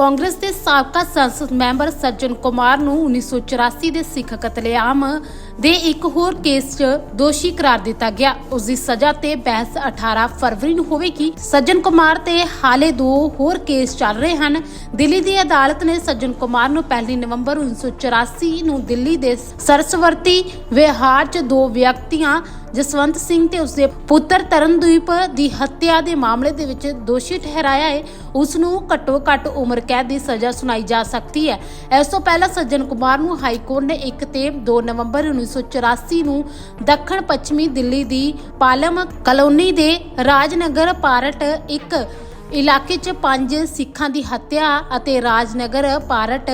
ਕਾਂਗਰਸ ਦੇ ਸਾਬਕਾ ਸੰਸਦ ਮੈਂਬਰ ਸੱਜਣ ਕੁਮਾਰ ਨੂੰ 1984 ਦੇ ਸਿੱਖ ਕਤਲੇਆਮ ਦੇ ਇੱਕ ਹੋਰ ਕੇਸ 'ਚ ਦੋਸ਼ੀ ਕਰਾਰ ਦਿੱਤਾ ਗਿਆ। ਉਸ ਦੀ ਸਜ਼ਾ ਤੇ ਬਹਿਸ 18 ਫਰਵਰੀ ਨੂੰ ਹੋਵੇਗੀ। ਸੱਜਣ ਕੁਮਾਰ ਤੇ ਹਾਲੇ ਦੋ ਹੋਰ ਕੇਸ ਚੱਲ ਰਹੇ ਹਨ। ਦਿੱਲੀ ਦੀ ਅਦਾਲਤ ਨੇ ਸੱਜਣ ਕੁਮਾਰ ਨੂੰ 1 ਨਵੰਬਰ 1984 ਨੂੰ ਦਿੱਲੀ ਦੇ ਸਰਸਵਰਤੀ ਵਿਹਾਰ 'ਚ ਦੋ ਵਿਅਕਤੀਆਂ ਜਸਵੰਤ ਸਿੰਘ ਤੇ ਉਸਦੇ ਪੁੱਤਰ ਤਰਨਦੀਪ ਦੀ ਹੱਤਿਆ ਦੇ ਮਾਮਲੇ ਦੇ ਵਿੱਚ ਦੋਸ਼ੀ ਠਹਿਰਾਇਆ ਹੈ। ਉਸ ਨੂੰ ਘੱਟੋ ਘੱਟ ਉਮਰ ਕੈਦ ਦੀ ਸਜ਼ਾ ਸੁਣਾਈ ਜਾ ਸਕਦੀ ਹੈ। ਇਸ ਤੋਂ ਪਹਿਲਾਂ ਸੱਜਣ ਕੁਮਾਰ ਨੂੰ ਹਾਈ ਕੋਰਟ ਨੇ 1 ਤੇ 2 ਨਵੰਬਰ 1984 ਨੂੰ ਦੱਖਣ ਪੱਛਮੀ ਦਿੱਲੀ ਦੀ ਪਾਲਮ ਕਲੋਨੀ ਦੇ ਰਾਜਨਗਰ ਪਾਰਟ ਇੱਕ ਇਲਾਕੇ 'ਚ ਪੰਜ ਸਿੱਖਾਂ ਦੀ ਹੱਤਿਆ ਅਤੇ ਰਾਜਨਗਰ ਪਾਰਟ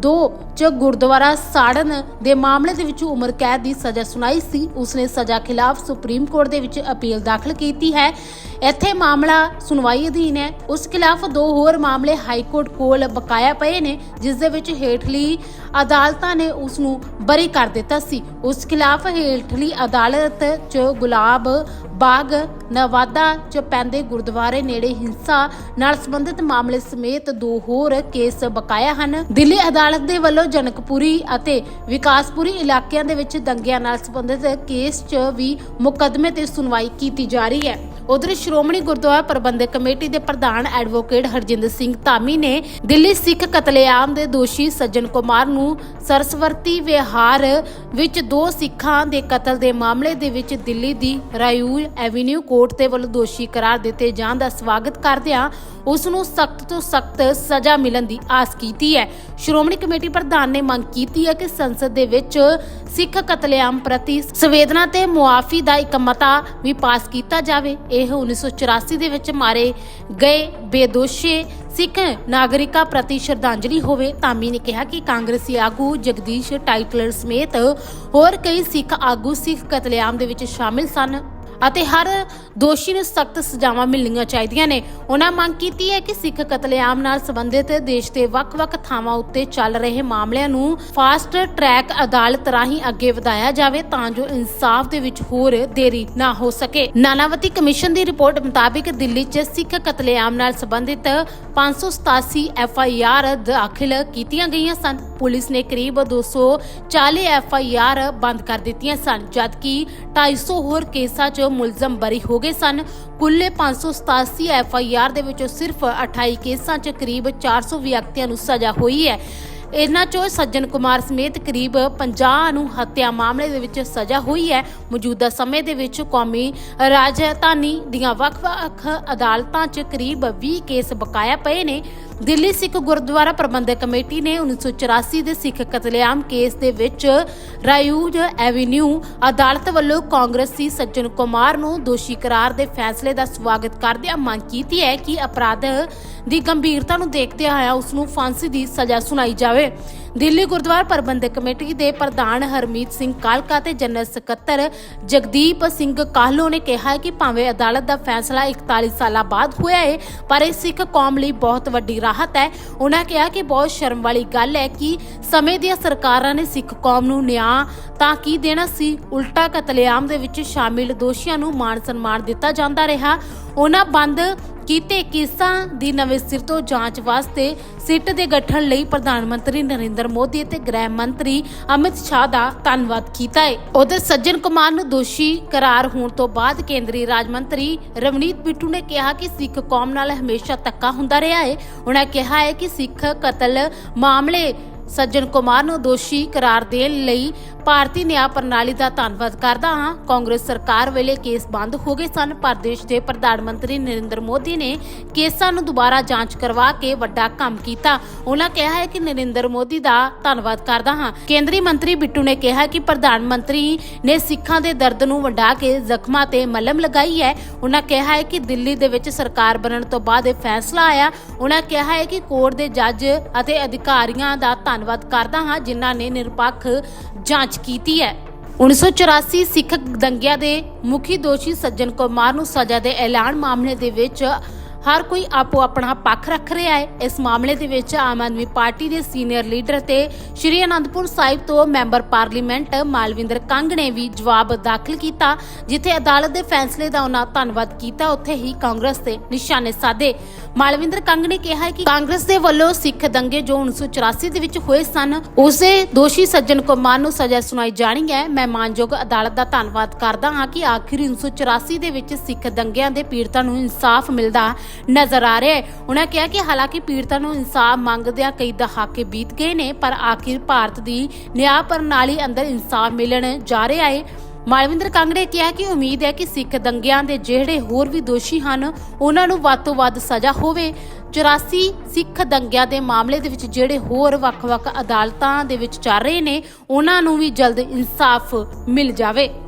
ਦੋ ਚ ਗੁਰਦੁਆਰਾ ਸਾੜਨ ਦੇ ਮਾਮਲੇ ਦੇ ਵਿੱਚ ਉਮਰ ਕੈਦ ਦੀ ਸਜ਼ਾ ਸੁਣਾਈ ਸੀ। ਉਸਨੇ ਸਜ਼ਾ ਖਿਲਾਫ ਸੁਪਰੀਮ ਕੋਰਟ ਦੇ ਵਿੱਚ ਅਪੀਲ ਦਾਖਲ ਕੀਤੀ ਹੈ। ਇੱਥੇ ਮਾਮਲਾ ਸੁਣਵਾਈ ਅਧੀਨ ਹੈ। ਉਸ ਖਿਲਾਫ ਦੋ ਹੋਰ ਮਾਮਲੇ ਹਾਈ ਕੋਰਟ ਕੋਲ ਬਕਾਇਆ ਪਏ ਨੇ, ਜਿਸ ਦੇ ਵਿੱਚ ਹੇਠਲੀ ਅਦਾਲਤਾਂ ਨੇ ਉਸ ਨੂੰ ਬਰੀ ਕਰ ਦਿੱਤਾ ਸੀ। ਉਸ ਖਿਲਾਫ ਹੇਠਲੀ ਅਦਾਲਤ ਚ ਗੁਲਾਬ ਬਾਗ, ਨਵਾਦਾ ਚ ਪੈਂਦੇ ਗੁਰਦੁਆਰੇ ਨੇੜੇ ਹਿੰਸਾ ਨਾਲ ਸੰਬੰਧਿਤ ਮਾਮਲੇ ਸਮੇਤ ਦੋ ਹੋਰ ਕੇਸ ਬਕਾਇਆ ਹਨ। ਦਿੱਲੀ ਅਦਾਲਤ ਦੇ ਵੱਲੋਂ ਜਨਕਪੁਰੀ ਅਤੇ ਵਿਕਾਸਪੁਰੀ ਇਲਾਕਿਆਂ ਦੇ ਵਿੱਚ ਦੰਗਿਆਂ ਨਾਲ ਸੰਬੰਧਿਤ ਕੇਸ 'ਚ ਵੀ ਮੁਕੱਦਮੇ ਤੇ ਸੁਣਵਾਈ ਕੀਤੀ ਜਾ ਰਹੀ ਹੈ। ਉਧਰ ਸ਼੍ਰੋਮਣੀ ਗੁਰਦੁਆਰਾ ਪ੍ਰਬੰਧਕ ਕਮੇਟੀ ਦੇ ਪ੍ਰਧਾਨ ਐਡਵੋਕੇਟ ਹਰਜਿੰਦਰ ਸਿੰਘ ਧਾਮੀ ਨੇ ਦਿੱਲੀ ਸਿੱਖ ਕਤਲੇਆਮ ਦੇ ਦੋਸ਼ੀ ਸੱਜਣ ਕੁਮਾਰ ਨੂੰ ਸਰਸਵਰਤੀ ਵਿਹਾਰ ਵਿੱਚ ਦੋ ਸਿੱਖਾਂ ਦੇ ਕਤਲ ਦੇ ਮਾਮਲੇ ਦੇ ਵਿੱਚ ਦਿੱਲੀ ਦੀ ਰਾਯੂਲ ਐਵੀਨਿਊ ਕੋਰਟ ਦੇ ਵੱਲੋਂ ਦੋਸ਼ੀ ਕਰਾਰ ਦਿੱਤੇ ਜਾਣ ਦਾ ਸਵਾਗਤ ਕਰਦਿਆਂ ਉਸ ਨੂੰ ਸਖਤ ਤੋਂ ਸਖਤ ਸਜ਼ਾ ਮਿਲਣ ਦੀ ਆਸ ਕੀਤੀ ਹੈ। ਸ਼੍ਰੋਮਣੀ ਕਮੇਟੀ ਪ੍ਰਧਾਨ ਨੇ ਮੰਗ ਕੀਤੀ ਹੈ ਕਿ ਸੰਸਦ ਦੇ ਵਿੱਚ ਸਿੱਖ ਕਤਲੇਆਮ ਪ੍ਰਤੀ ਸੰਵੇਦਨਾ ਤੇ ਮੁਆਫੀ ਦਾ ਇੱਕ ਮਤਾ ਵੀ ਪਾਸ ਕੀਤਾ ਜਾਵੇ। ਇਹ 1984 ਦੇ ਵਿੱਚ ਮਾਰੇ ਗਏ ਬੇਦੋਸ਼ੇ ਸਿੱਖ ਨਾਗਰਿਕਾਂ ਪ੍ਰਤੀ ਸ਼ਰਧਾਂਜਲੀ ਹੋਵੇ ਧਾਮੀ ਨੇ ਕਿਹਾ ਕਿ ਕਾਂਗਰਸੀ ਆਗੂ ਜਗਦੀਸ਼ ਟਾਈਟਲਰ ਸਮੇਤ ਹੋਰ ਕਈ ਸਿੱਖ ਆਗੂ ਸਿੱਖ ਕਤਲੇਆਮ ਦੇ ਵਿੱਚ ਸ਼ਾਮਿਲ ਸਨ ਅਤੇ ਹਰ ਦੋਸ਼ੀ ਨੂੰ ਸਖਤ ਸਜ਼ਾਵਾਂ ਮਿਲਣੀਆਂ ਚਾਹੀਦੀਆਂ ਨੇ। ਉਹਨਾਂ ਮੰਗ ਕੀਤੀ ਹੈ ਕਿ ਸਿੱਖ ਕਤਲੇਆਮ ਨਾਲ ਸੰਬੰਧਿਤ ਦੇਸ਼ ਦੇ ਵੱਖ-ਵੱਖ ਥਾਵਾਂ ਉੱਤੇ ਚੱਲ ਰਹੇ ਮਾਮਲਿਆਂ ਨੂੰ ਫਾਸਟ ਟਰੈਕ ਅਦਾਲਤ ਰਾਹੀਂ ਅੱਗੇ ਵਧਾਇਆ ਜਾਵੇ ਤਾਂ ਜੋ ਇਨਸਾਫ ਦੇ ਵਿੱਚ ਹੋਰ ਦੇਰੀ ਨਾ ਹੋ ਸਕੇ। ਨਾਨਾਵਤੀ ਕਮਿਸ਼ਨ ਦੀ ਰਿਪੋਰਟ ਮੁਤਾਬਿਕ ਦਿੱਲੀ 'ਚ ਸਿੱਖ ਕਤਲੇਆਮ ਨਾਲ ਸੰਬੰਧਿਤ 587 ਐਫ ਆਈ ਆਰ ਦਾਖਲ ਕੀਤੀਆਂ ਗਈਆਂ ਸਨ। ਪੁਲਿਸ ਨੇ ਕਰੀਬ 240 ਐਫ ਆਈ ਆਰ ਬੰਦ ਕਰ ਦਿੱਤੀਆਂ ਸਨ, ਜਦਕਿ 250 ਹੋਰ ਕੇਸਾਂ 'ਚ ਮੁਲਜ਼ਮ ਬਰੀ ਹੋ ਗਏ ਸਨ। ਕੁੱਲੇ 587 ਐਫ ਆਈ ਆਰ ਦੇ ਵਿੱਚੋਂ ਸਿਰਫ 28 ਕੇਸਾਂ 'ਚ ਕਰੀਬ 400 ਵਿਅਕਤੀਆਂ ਨੂੰ ਸਜ਼ਾ ਹੋਈ ਹੈ। ਇਹਨਾਂ ਚੋਂ ਸੱਜਣ ਕੁਮਾਰ ਸਮੇਤ ਕਰੀਬ 50 ਨੂੰ ਹੱਤਿਆ ਮਾਮਲੇ ਦੇ ਵਿੱਚ ਸਜ਼ਾ ਹੋਈ ਹੈ। ਮੌਜੂਦਾ ਸਮੇਂ ਦੇ ਵਿੱਚ ਕੌਮੀ ਰਾਜਧਾਨੀ ਦੀਆਂ ਵੱਖ-ਵੱਖ ਅਦਾਲਤਾਂ 'ਚ ਕਰੀਬ 20 ਕੇਸ ਬਕਾਇਆ ਪਏ ਨੇ। ਦਿੱਲੀ ਸਿੱਖ ਗੁਰਦੁਆਰਾ ਪ੍ਰਬੰਧਕ ਕਮੇਟੀ ਨੇ 1984 ਦੇ ਸਿੱਖ ਕਤਲੇਆਮ ਕੇਸ ਦੇ ਵਿੱਚ ਰਾਯੂਜ ਐਵੀਨਿਊ ਅਦਾਲਤ ਵੱਲੋਂ ਕਾਂਗਰਸੀ ਸੱਜਣ ਕੁਮਾਰ ਨੂੰ ਦੋਸ਼ੀ ਕਰਾਰ ਦੇ ਫੈਸਲੇ ਦਾ ਸਵਾਗਤ ਕਰਦਿਆਂ ਮੰਗ ਕੀਤੀ ਹੈ ਕਿ ਅਪਰਾਧ ਦੀ ਗੰਭੀਰਤਾ ਨੂੰ ਦੇਖਦੇ ਹੋਇਆ ਉਸ ਨੂੰ ਫਾਂਸੀ ਦੀ ਸਜ਼ਾ ਸੁਣਾਈ ਜਾਵੇ। ਦਿੱਲੀ ਗੁਰਦੁਆਰਾ ਪ੍ਰਬੰਧਕ ਕਮੇਟੀ ਦੇ ਪ੍ਰਧਾਨ ਹਰਮੀਤ ਸਿੰਘ ਕਾਲਕਾ ਤੇ ਜਨਰਲ ਸਕੱਤਰ ਜਗਦੀਪ ਸਿੰਘ ਕਾਹਲੋ ਨੇ ਕਿਹਾ ਕਿ ਭਾਵੇਂ ਅਦਾਲਤ ਦਾ ਫੈਸਲਾ 41 ਸਾਲਾਂ ਬਾਅਦ ਹੋਇਆ ਹੈ ਪਰ ਇਹ ਸਿੱਖ ਕੌਮ ਲਈ ਬਹੁਤ ਵੱਡੀ ਰਾਹਤ ਹੈ। ਉਹਨਾਂ ਕਿਹਾ ਕਿ ਬਹੁਤ ਸ਼ਰਮ ਵਾਲੀ ਗੱਲ ਹੈ ਕਿ ਸਮੇਂ ਦੀਆਂ ਸਰਕਾਰਾਂ ਨੇ ਸਿੱਖ ਕੌਮ ਨੂੰ ਨਿਆਂ ਤਾਂ ਕੀ ਦੇਣਾ ਸੀ? ਉਲਟਾ ਕਤਲੇਆਮ ਦੇ ਵਿੱਚ ਸ਼ਾਮਿਲ ਦੋਸ਼ੀਆਂ ਨੂੰ ਮਾਣ ਸਨਮਾਨ ਦਿੱਤਾ ਜਾਂਦਾ ਰਿਹਾ। ਉਹਨਾਂ ਬੰਦ ਕੀਤੇ ਕੇਸਾਂ ਦੀ ਨਵੇਂ ਸਿਰ ਤੋਂ ਜਾਂਚ ਵਾਸਤੇ ਸਿੱਟ ਦੇ ਗਠਨ ਲਈ ਪ੍ਰਧਾਨ ਮੰਤਰੀ ਨਰਿੰਦਰ ਮੋਦੀ ਅਤੇ ਗ੍ਰਹਿ ਮੰਤਰੀ ਅਮਿਤ ਸ਼ਾਹ ਦਾ ਧੰਨਵਾਦ ਕੀਤਾ ਹੈ। ਉਧਰ ਸੱਜਣ ਕੁਮਾਰ ਨੂੰ ਦੋਸ਼ੀ ਕਰਾਰ ਹੋਣ ਤੋਂ ਬਾਅਦ ਕੇਂਦਰੀ ਰਾਜ ਮੰਤਰੀ ਰਵਨੀਤ ਬਿੱਟੂ ਨੇ ਕਿਹਾ ਕਿ ਸਿੱਖ ਕੌਮ ਨਾਲ ਹਮੇਸ਼ਾ ਧੱਕਾ ਹੁੰਦਾ ਰਿਹਾ ਹੈ। ਉਹਨਾਂ ਕਿਹਾ ਹੈ ਕਿ ਸਿੱਖ ਕਤਲ ਮਾਮਲੇ ਸੱਜਣ ਕੁਮਾਰ ਨੂੰ ਦੋਸ਼ੀ ਕਰਾਰ ਦੇਣ ਲਈ ਭਾਰਤੀ ਨਿਆਂ ਪ੍ਰਣਾਲੀ ਦਾ ਧੰਨਵਾਦ ਕਰਦਾ ਹਾਂ। ਕਾਂਗਰਸ ਸਰਕਾਰ ਵੇਲੇ ਕੇਸ ਬੰਦ ਹੋ ਗਏ ਸਨ, ਪਰ ਦੇਸ਼ ਦੇ ਪ੍ਰਧਾਨ ਮੰਤਰੀ ਨਰਿੰਦਰ ਮੋਦੀ ਨੇ ਕੇਸਾਂ ਨੂੰ ਦੁਬਾਰਾ ਜਾਂਚ ਕਰਵਾ ਕੇ ਵੱਡਾ ਕੰਮ ਕੀਤਾ। ਉਹਨਾਂ ਕਿਹਾ ਹੈ ਕਿ ਨਰਿੰਦਰ ਮੋਦੀ ਦਾ ਧੰਨਵਾਦ ਕਰਦਾ ਹਾਂ। ਕੇਂਦਰੀ ਮੰਤਰੀ ਬਿੱਟੂ ਨੇ ਕਿਹਾ ਕਿ ਪ੍ਰਧਾਨ ਮੰਤਰੀ ਨੇ ਸਿੱਖਾਂ ਦੇ ਦਰਦ ਨੂੰ ਵੰਡਾ ਕੇ ਜ਼ਖਮਾਂ ਤੇ ਮਲਮ ਲਗਾਈ ਹੈ। ਉਹਨਾਂ ਕਿਹਾ ਹੈ ਕਿ ਦਿੱਲੀ ਦੇ ਵਿੱਚ ਸਰਕਾਰ ਬਣਨ ਤੋਂ ਬਾਅਦ ਇਹ ਫੈਸਲਾ ਆਇਆ। ਉਹਨਾਂ ਕਿਹਾ ਹੈ ਕਿ ਕੋਰਟ ਦੇ ਜੱਜ ਅਤੇ ਅਧਿਕਾਰੀਆਂ ਦਾ ਧੰਨਵਾਦ ਕਰਦਾ ਹਾਂ, ਜਿਨ੍ਹਾਂ ਨੇ ਨਿਰਪੱਖ ਜਾਂਚ ਕੀਤੀ ਹੈ। 1984 ਸਿੱਖ ਦੰਗਿਆਂ ਦੇ ਮੁਖੀ ਦੋਸ਼ੀ ਸੱਜਣ ਕੁਮਾਰ ਨੂੰ ਸਜ਼ਾ ਦੇ ਐਲਾਨ ਮਾਮਲੇ ਦੇ ਵਿੱਚ ਹਰ ਕੋਈ ਆਪੋ ਆਪਣਾ ਪੱਖ ਰੱਖ ਰਿਹਾ ਹੈ। ਇਸ ਮਾਮਲੇ ਦੇ ਵਿੱਚ ਆਮ ਆਦਮੀ ਪਾਰਟੀ ਦੇ ਸੀਨੀਅਰ ਲੀਡਰ ਤੇ ਸ਼੍ਰੀ ਅਨੰਦਪੁਰ ਸਾਹਿਬ ਤੋਂ ਮੈਂਬਰ ਪਾਰਲੀਮੈਂਟ ਮਾਲਵਿੰਦਰ ਕੰਗ ਨੇ ਵੀ ਜਵਾਬ ਦਾਖਲ ਕੀਤਾ, ਜਿੱਥੇ ਅਦਾਲਤ ਦੇ ਫੈਸਲੇ ਦਾ ਉਹਨਾਂ ਧੰਨਵਾਦ ਕੀਤਾ। ਉੱਥੇ ਹੀ ਕਾਂਗਰਸ ਤੇ ਨਿਸ਼ਾਨੇ ਸਾਧੇ। ਮਾਲਵਿੰਦਰ ਕੰਗ ਨੇ ਕਿਹਾ ਕਿ ਕਾਂਗਰਸ ਦੇ ਵੱਲੋਂ ਸਿੱਖ ਦੰਗੇ ਜੋ 1984 ਦੇ ਵਿੱਚ ਹੋਏ ਸਨ, ਉਸੇ ਦੋਸ਼ੀ ਸੱਜਣ ਕੁਮਾਰ ਨੂੰ ਸਜ਼ਾ ਸੁਣਾਈ ਜਾਣੀ ਹੈ। ਮੈਂ ਮਾਨਯੋਗ ਅਦਾਲਤ ਦਾ ਧੰਨਵਾਦ ਕਰਦਾ ਹਾਂ ਕਿ ਆਖਿਰ 1984 ਦੇ ਵਿੱਚ ਸਿੱਖ ਦੰਗਿਆਂ ਦੇ ਪੀੜਤਾਂ ਨੂੰ ਇਨਸਾਫ ਮਿਲਦਾ ਨਜ਼ਰ ਆ ਰਿਹਾ। ਹੈ ਉਹਨਾਂ ਕਿਹਾ ਕਿ ਹਾਲਾਂਕਿ ਪੀੜਤਾਂ ਨੂੰ ਇਨਸਾਫ ਮੰਗਦਿਆਂ ਕਈ ਦਹਾਕੇ ਬੀਤ ਗਏ ਨੇ, ਪਰ ਆਖਿਰ ਭਾਰਤ ਦੀ ਨਿਆਂ ਪ੍ਰਣਾਲੀ ਅੰਦਰ ਇਨਸਾਫ ਮਿਲਣ ਜਾ ਰਿਹਾ ਹੈ ਮਾਲਵਿੰਦਰ ਕੰਗ ਕਿਹਾ ਕਿ ਉਮੀਦ ਹੈ ਕਿ ਸਿੱਖ ਦੰਗਿਆਂ ਦੇ ਜਿਹੜੇ ਹੋਰ ਵੀ ਦੋਸ਼ੀ ਹਨ ਉਹਨਾਂ ਨੂੰ ਵੱਧ ਤੋਂ ਵੱਧ ਸਜ਼ਾ ਹੋਵੇ। 84 ਸਿੱਖ ਦੰਗਿਆਂ ਦੇ ਮਾਮਲੇ ਦੇ ਵਿੱਚ ਜਿਹੜੇ ਹੋਰ ਵੱਖ-ਵੱਖ ਅਦਾਲਤਾਂ ਦੇ ਵਿੱਚ ਚੱਲ ਰਹੇ ਨੇ ਉਹਨਾਂ ਨੂੰ ਵੀ ਜਲਦ ਇਨਸਾਫ ਮਿਲ ਜਾਵੇ।